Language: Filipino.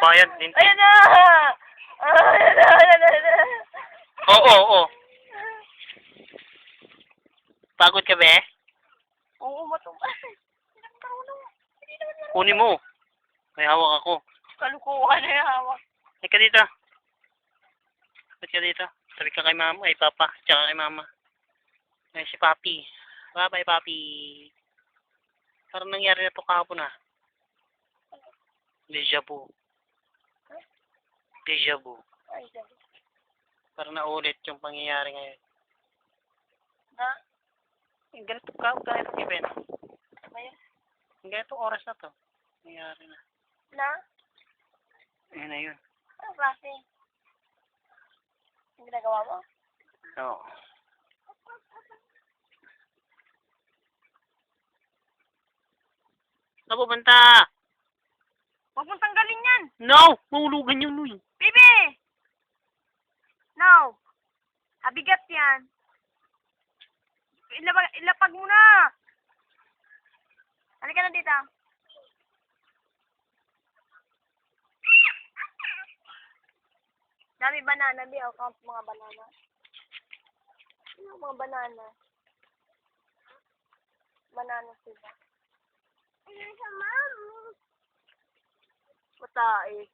bayad. Linti. Ayan na! Ayan na! Ayan na! Ayan na! Oo, oo, oo. Pagod ka be? Oo, matubay. Kunin mo. May hawak ako. Kalukuhan na yung hawak. Ay ka dito. Ba't ka dito? Sabi ka kay mama, ay papa, tsaka kay mama. Ay si papi. Bye-bye, papi. Parang nangyari na to kahapon ah. Deja vu. Deja vu. Ay, sabi. Parang naulit yung pangyayari ngayon. Na? Yung ganito ka, ganito event. Ayan. Yung ganito oras na to. Nangyayari na. Na? Ayun na yun. Anong klase? Yung ginagawa mo? Oo. Saan pupunta? Huwag yan! No! Mahulugan yun, Uy. Bibi! No! Abigat yan. Ilapag, ilapag mo na! Halika na dito. Dami banana, Bi. I'll count mga banana. Ano mga banana? Banana sila. Ano sa sa eh,